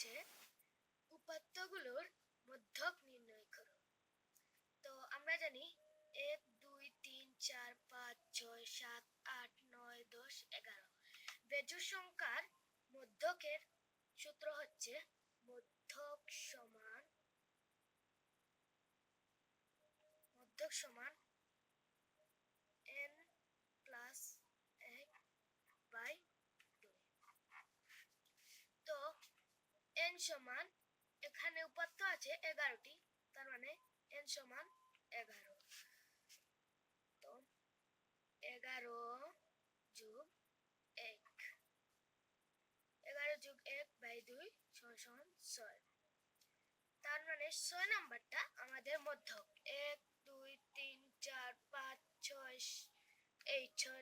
হচ্ছে উপাত্তগুলোর মধ্যক নির্ণয় করো। তো আমরা জানি এক, দুই, তিন, চার, পাঁচ, ছয়, সাত, আট, নয়, দশ, এগারো। বেজোড় সংখ্যার মধ্যকের সূত্র হচ্ছে মধ্যক সমান মধ্যক সমান n প্লাস এক বাই দুই তো n সমান, এখানে উপাত্ত আছে এগারোটি, তার মানে n সমান এগারো। তো এগারো যোগ এক। এগারো যোগ এক বাই দুই সমান ছয়। তার মানে ছয় নাম্বারটা আমাদের মধ্যক। এক, দুই, তিন, চার, পাঁচ, ছয় এই ছয়